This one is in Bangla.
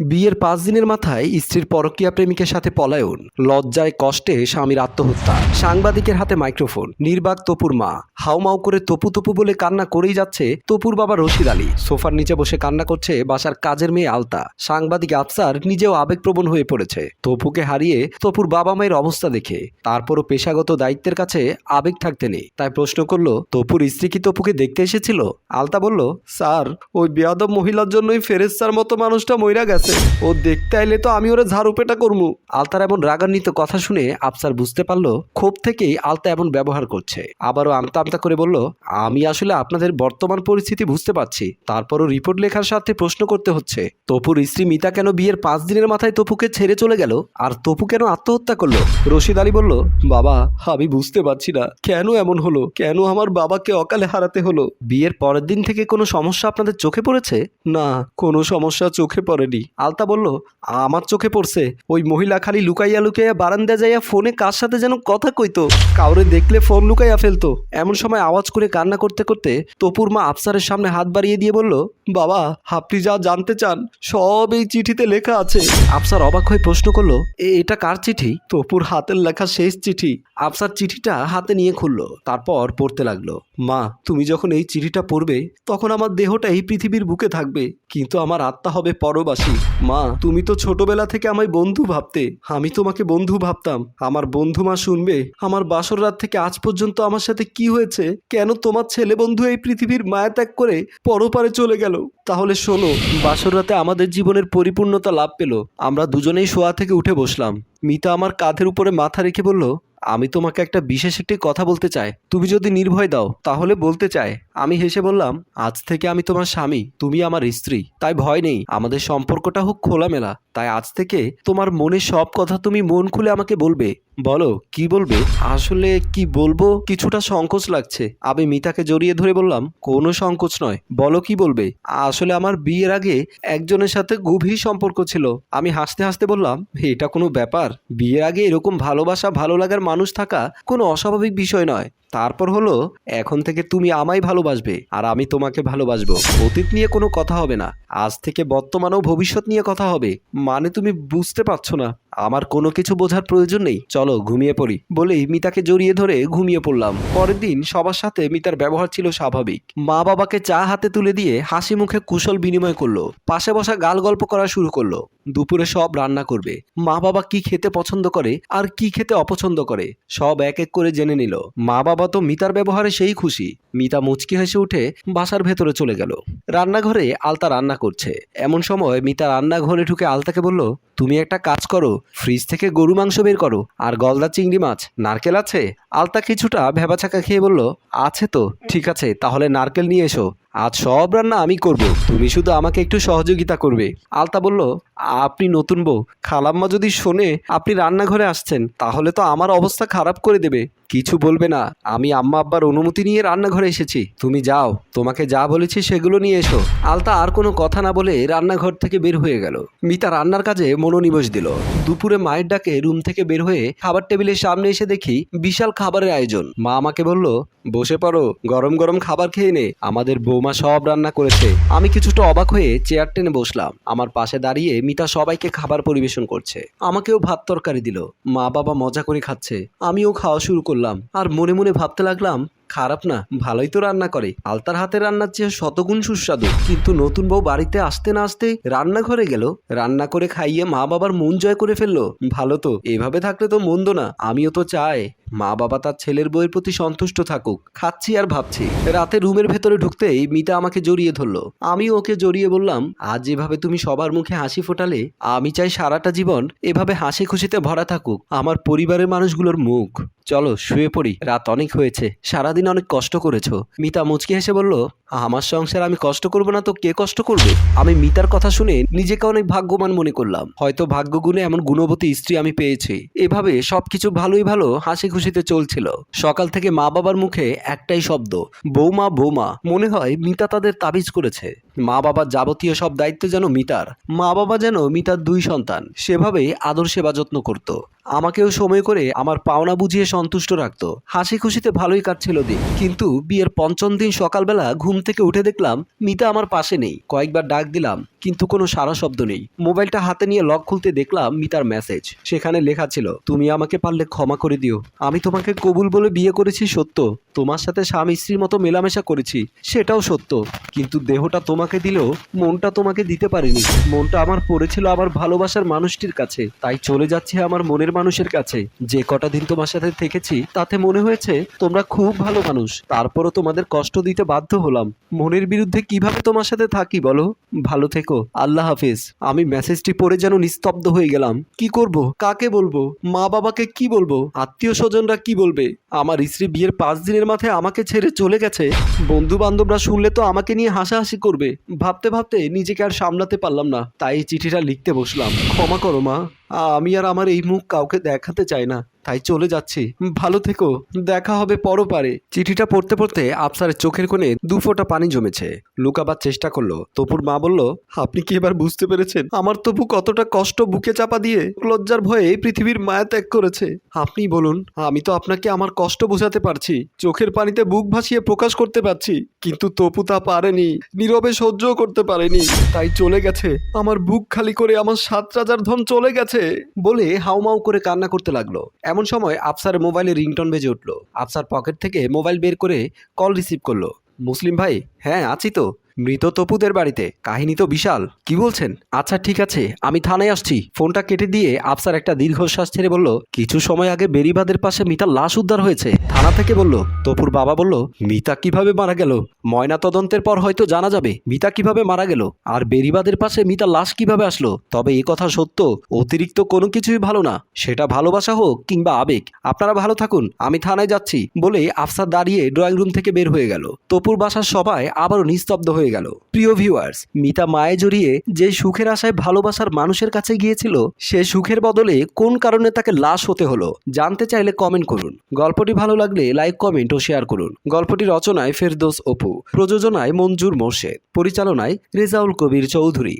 বিয়ের পাঁচ দিনের মাথায় স্ত্রীর পরকীয়া প্রেমিকের সাথে পলায়ন, লজ্জায় কষ্টে স্বামীর আত্মহত্যা। সাংবাদিকের হাতে মাইক্রোফোন, নির্বাক তপুর মা। হাউমাউ করে তপু তপু বলে কান্না করেই যাচ্ছে তপুর বাবা রশিদ আলী। সোফার নিচে বসে কান্না করছে বাসার কাজের মেয়ে আলতা। সাংবাদিক আফসার নিজেও আবেগপ্রবণ হয়ে পড়েছে। তপুকে হারিয়ে তপুর বাবা মায়ের অবস্থা দেখে। তারপরও পেশাগত দায়িত্বের কাছে আবেগ থাকতে নেই। তাই প্রশ্ন করল, তপুর স্ত্রী কি তপুকে দেখতে এসেছিল? আলতা বলল, স্যার, ওই বেয়াদব মহিলার জন্যই ফেরেস্তার মতো মানুষটা মইরা গেছে। ও দেখতে আইলে তো আমি ওরে ঝাড়ু পেটা করমু। আলতার এমন রাগান্বিত কথা শুনে আফসার বুঝতে পারল, ক্ষোভ থেকেই আলতা এমন ব্যবহার করছে। আবারও আমতা আমতা করে বলল, আমি আসলে আপনাদের বর্তমান পরিস্থিতি বুঝতে পারছি। তারপরও রিপোর্ট লেখার সাথে প্রশ্ন করতে হচ্ছে। তপুর স্ত্রী মিতা কেন বিয়ের পাঁচ দিনের মাথায় তপুকে ছেড়ে চলে গেল? আর তপু কেন আত্মহত্যা করল? রশিদ আলী বলল, বাবা, আমি বুঝতে পারছি না। কেন এমন হলো? কেন আমার বাবাকে অকালে হারাতে হলো? বিয়ের পরের দিন থেকে কোনো সমস্যা আপনাদের চোখে পড়েছে? না, কোনো সমস্যা চোখে পড়েনি। আলতা বলল আমার চোখে পড়ছে। ওই মহিলা খালি লুকাইয়া লুকাইয়া বারান্দা যাইয়া ফোনে কার সাথে যেন কথা কইতো। কাউরে দেখলে ফোন লুকাইয়া ফেলতো। এমন সময় আওয়াজ করে কান্না করতে করতে তপুর মা আফসারের সামনে হাত বাড়িয়ে দিয়ে বলল বাবা আপনি যা জানতে চান সব এই চিঠিতে লেখা আছে। আফসার অবাক হয়ে প্রশ্ন করল "এ, এটা কার চিঠি? তপুর হাতের লেখা শেষ চিঠি। আফসার চিঠিটা হাতে নিয়ে খুললো তারপর পড়তে লাগল মা তুমি যখন এই চিঠিটা পড়বে তখন আমার দেহটা এই পৃথিবীর বুকে থাকবে কিন্তু আমার আত্মা হবে পরবাসী। মা, তুমি তো ছোটবেলা থেকে আমায় বন্ধু ভাবতে। আমি তোমাকে বন্ধু ভাবতাম। আমার বন্ধু মা শুনবে, আমার বাসর রাত থেকে আজ পর্যন্ত আমার সাথে কি হয়েছে? কেন তোমার ছেলে বন্ধু এই পৃথিবীর মায়া ত্যাগ করে পরপারে চলে গেল? তাহলে শোনো, বাসর রাতে আমাদের জীবনের পরিপূর্ণতা লাভ পেল। আমরা দুজনেই শোয়া থেকে উঠে বসলাম। মিতা আমার কাঁধের উপরে মাথা রেখে বলল আমি তোমাকে একটা বিশেষ একটি কথা বলতে চাই। তুমি যদি নির্ভয় দাও, তাহলে বলতে চাই, আমি হেসে বললাম, আজ থেকে আমি তোমার স্বামী, তুমি আমার স্ত্রী। তাই ভয় নেই, আমাদের সম্পর্কটা হোক খোলামেলা। তাই আজ থেকে তোমার মনে সব কথা তুমি মন খুলে আমাকে বলবে। বলো, কি বলবে? আসলে কি বলব? কিছুটা সংকোচ লাগছে। আমি মিতাকে জড়িয়ে ধরে বললাম, কোনো সংকোচ নয়। বলো কি বলবে? আসলে আমার বিয়ের আগে একজনের সাথে গভীর সম্পর্ক ছিল। আমি হাসতে হাসতে বললাম, এটা কোনো ব্যাপার। বিয়ের আগে এরকম ভালোবাসা ভালো লাগার মানুষ থাকা কোনো অস্বাভাবিক বিষয় নয়। তারপর হলো, এখন থেকে তুমি আমায় ভালোবাসবে আর আমি তোমাকে ভালোবাসবো। অতীত নিয়ে কোনো কথা হবে না। আজ থেকে বর্তমানেও ভবিষ্যৎ নিয়ে কথা হবে। মানে তুমি বুঝতে পারছ না। আমার কোনো কিছু বোঝার প্রয়োজন নেই। চলো ঘুমিয়ে পড়ি। বলেই মিতাকে জড়িয়ে ধরে ঘুমিয়ে পড়লাম। পরের দিন সবার সাথে মিতার ব্যবহার ছিল স্বাভাবিক। মা বাবাকে চা হাতে তুলে দিয়ে হাসি মুখে কুশল বিনিময় করল। পাশে বসা গাল গল্প করা শুরু করল। দুপুরে সব রান্না করবে। মা বাবা কি খেতে পছন্দ করে আর কি খেতে অপছন্দ করে, সব এক এক করে জেনে নিল। মা বাবা তো মিতার ব্যবহারে সেই খুশি। মিতা মুচকি হেসে উঠে বাসার ভেতরে চলে গেল। রান্নাঘরে আলতা রান্না করছে। এমন সময় মিতা রান্নাঘরে ঢুকে আলতাকে বলল, তুমি একটা কাজ করো, ফ্রিজ থেকে গরু মাংস বের করো, আর গলদা চিংড়ি মাছ, নারকেল আছে? আলতা কিছুটা ভেবাচাকা খেয়ে বলল, আছে তো, ঠিক আছে, তাহলে নারকেল নিয়ে এসো। আজ সব রান্না আমি করব, তুমি শুধু আমাকে একটু সহযোগিতা করবে। আলতা বলল, আপনি নতুন বউ, খালাম্মা যদি শোনে আপনি রান্নাঘরে আসছেন, তাহলে তো আমার অবস্থা খারাপ করে দেবে। কিছু বলবে না। আমি আম্মা আব্বার অনুমতি নিয়ে রান্নাঘরে এসেছি। তুমি যাও, তোমাকে যা বলেছি সেগুলো নিয়ে এসো। আলতা আর কোনো কথা না বলে রান্নাঘর থেকে বের হয়ে গেল। মিতা রান্নার কাজে মনোনিবেশ দিল। দুপুরে মায়ের ডাকে রুম থেকে বের হয়ে খাবার টেবিলের সামনে এসে দেখি বিশাল খাবারের আয়োজন। মা আমাকে বলল, বসে পড়ো, গরম গরম খাবার খেয়ে নে। আমাদের বৌমা সব রান্না করেছে আমি কিছুটা অবাক হয়ে চেয়ার টেনে বসলাম। আমার পাশে দাঁড়িয়ে মিতা সবাইকে খাবার পরিবেশন করছে। আমাকেও ভাত তরকারি দিল। মা বাবা মজা করে খাচ্ছে। আমিও খাওয়া শুরু করলাম। আর মনে মনে ভাবতে লাগলাম, খারাপ না, ভালোই তো রান্না করে। আলতার হাতে রান্নার চেয়ে শতগুণ সুস্বাদু। কিন্তু নতুন বউ বাড়িতে আসতে না আসতে রান্নাঘরে গেল। রান্না করে খাইয়ে মা বাবার মন জয় করে ফেলল। ভালো তো, এভাবে থাকলে তো মন্দ না, আমিও তো চাই। মা বাবা তার ছেলের বউয়ের প্রতি সন্তুষ্ট থাকুক। খাচ্ছি আর ভাবছি। রাতে রুমের ভেতরে ঢুকতেই মিতা আমাকে জড়িয়ে ধরলো। আমি ওকে জড়িয়ে বললাম, আজ যেভাবে তুমি সবার মুখে হাসি ফোটালে, আমি চাই সারাটা জীবন এভাবে হাসি খুশিতে ভরা থাকুক, আমার পরিবারের মানুষগুলোর মুখ। চলো, শুয়ে পড়ি। রাত অনেক হয়েছে, সারাদিন অনেক কষ্ট করেছ। মিতা মুচকি হেসে বলল, আমার সংসার আমি কষ্ট করব না তো কে কষ্ট করবে? আমি মিতার কথা শুনে নিজেকে অনেক ভাগ্যবান মনে করলাম। হয়তো ভাগ্যগুণে এমন গুণবতী স্ত্রী আমি পেয়েছি। এভাবে সবকিছু ভালোই ভালো হাসি খুশিতে চলছিল। সকাল থেকে মা বাবার মুখে একটাই শব্দ, বৌমা বৌমা। মনে হয় মিতা তাদের তাবিজ করেছে। মা বাবার যাবতীয় সব দায়িত্ব যেন মিতার। মা বাবা যেন মিতার দুই সন্তান, সেভাবেই আদর সেবা যত্ন করত। আমাকেও সময় করে আমার পাওনা বুঝিয়ে সন্তুষ্ট রাখতো। হাসি খুশিতে ভালোই কাটছিল দিন। কিন্তু বিয়ের পঞ্চম দিন সকালবেলা ঘুম থেকে উঠে দেখলাম, মিতা আমার পাশে নেই। কয়েকবার ডাক দিলাম, কিন্তু কোনো সারা শব্দ নেই। মোবাইলটা হাতে নিয়ে লক খুলতে দেখলাম মিতার মেসেজ। সেখানে লেখা ছিল, তুমি আমাকে পারলে ক্ষমা করে দিও। আমি তোমাকে কবুল বলে বিয়ে করেছি সত্য। তোমার সাথে স্বামী স্ত্রীর মতো মেলামেশা করেছি, সেটাও সত্য। কিন্তু দেহটা তোমাকে দিলেও মনটা তোমাকে দিতে পারিনি। মনটা আমার পড়েছিল আমার ভালোবাসার মানুষটির কাছে। তাই চলে যাচ্ছে আমার মনের মানুষের কাছে। যে কটা দিন তোমার সাথে থেকেছি, তাতে মনে হয়েছে তোমরা খুব ভালো মানুষ। তারপরও তোমাদের কষ্ট দিতে বাধ্য হলাম। মনের বিরুদ্ধে কীভাবে তোমার সাথে থাকি বলো? ভালো থেকো। আল্লাহ হাফিজ। আমি মেসেজটি পড়ে যেন নিস্তব্ধ হয়ে গেলাম। কি করব? কাকে বলব? মা বাবাকে কি বলব? আত্মীয় স্বজনরা কি বলবে? আমার স্ত্রী বিয়ের পাঁচ দিনের মাথায় আমাকে ছেড়ে চলে গেছে। বন্ধু বান্ধবরা শুনলে তো আমাকে নিয়ে হাসাহাসি করবে। ভাবতে ভাবতে নিজেকে আর সামলাতে পারলাম না। তাই চিঠিটা লিখতে বসলাম। ক্ষমা করো মা। আমি আর আমার এই মুখ কাউকে দেখাতে চাই না। তাই চলে যাচ্ছি। ভালো থেকো। দেখা হবে পরপারে চিঠিটা পড়তে পড়তে আফসারের চোখের কোণে দু ফোঁটা পানি জমেছে। লুকাবার চেষ্টা করল। তপুর মা বলল, আপনি কি এবার বুঝতে পেরেছেন? আমার তপু কতটা কষ্ট বুকে চাপা দিয়ে লজ্জার ভয়ে পৃথিবীর মায়া ত্যাগ করেছে। আপনি বলুন, আমি তো আপনাকে আমার কষ্ট বোঝাতে পারছি। চোখের পানিতে বুক ভাসিয়ে প্রকাশ করতে পারছি। কিন্তু তপু তা পারেনি। নীরবে সহ্যও করতে পারেনি। তাই চলে গেছে। আমার বুক খালি করে আমার সাত রাজার ধন চলে গেছে। বলে হাউমাউ করে কান্না করতে লাগল। এমন সময় আফসার মোবাইলে রিংটন বেজে উঠল। আফসার পকেট থেকে মোবাইল বের করে কল রিসিভ করল। মুসলিম ভাই হ্যাঁ আছি তো। মৃত তপুদের বাড়িতে। কাহিনী তো বিশাল। কি বলছেন? আচ্ছা ঠিক আছে, আমি থানায় আসছি। ফোনটা কেটে দিয়ে আফসার একটা দীর্ঘশ্বাস ছেড়ে বলল, কিছু সময় আগে বেরিবাদের পাশে মিতার লাশ উদ্ধার হয়েছে। থানা থেকে বলল, তপুর বাবা বলল, মিতা কীভাবে মারা গেল? ময়না তদন্তের পর হয়তো জানা যাবে, মিতা কীভাবে মারা গেল। আর বেরিবাদের পাশে মিতার লাশ কীভাবে আসলো? তবে এ কথা সত্য, অতিরিক্ত কোনো কিছুই ভালো না। সেটা ভালোবাসা হোক কিংবা আবেগ। আপনারা ভালো থাকুন, আমি থানায় যাচ্ছি। বলে আফসার দাঁড়িয়ে ড্রয়িং রুম থেকে বের হয়ে গেল। তপুর বাসার সবাই আবারও নিস্তব্ধ হয়ে গেল। প্রিয় ভিউয়ার্স মিতা মায়ে জড়িয়ে যে সুখের আশায় ভালোবাসার মানুষের কাছে গিয়েছিল, সে সুখের বদলে কোন কারণে তাকে লাশ হতে হলো, জানতে চাইলে কমেন্ট করুন। গল্পটি ভালো লাগলে লাইক কমেন্ট ও শেয়ার করুন। গল্পটি রচনায় ফেরদোস অপু, প্রযোজনায় মঞ্জুর মোর্শেদ, পরিচালনায় রেজাউল কবির চৌধুরী।